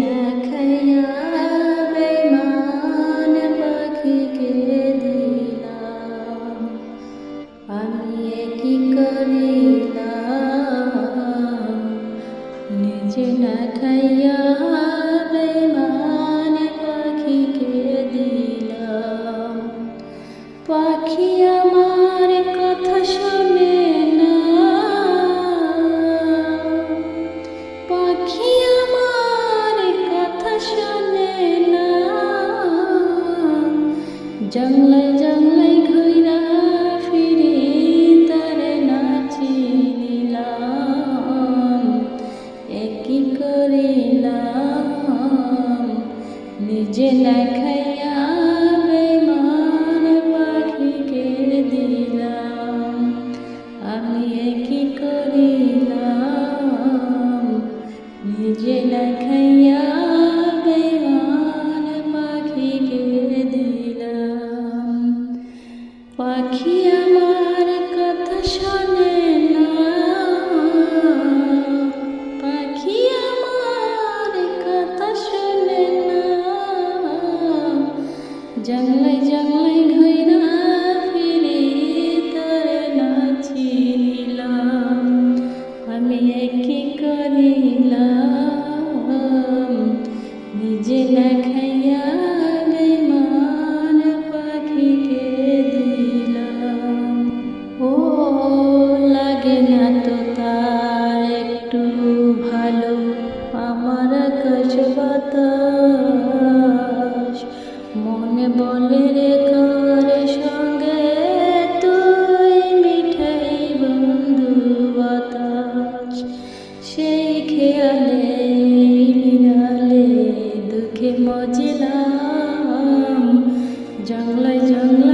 না খাইয়া বেমান পাখিকে দিলাম আমি কি করিলাম নিজে না খাইয়া বেমান পাখিকে দিলাম পাখি আমার কথা শোনে। জঙ্গলে জঙ্গলে ঘুরা ফিরে তারে নাচি নিলাম। একই করিলাম। নিজে না খাইয়া বেমান পাখিকে দিলাম। আমি একই করিলাম। নিজে না জঙ্গলে জঙ্গলে ঘুরা ফিরে তোরে আমি একই করিলাম নিজে না খাইয়া পাখিকে দিলাম। ও লাগে না তো তার ভালো। আমার মনে বলে রে কার সঙ্গে মিঠাই খেয়ালে দুঃখে জঙ্গলায় জঙ্গলায়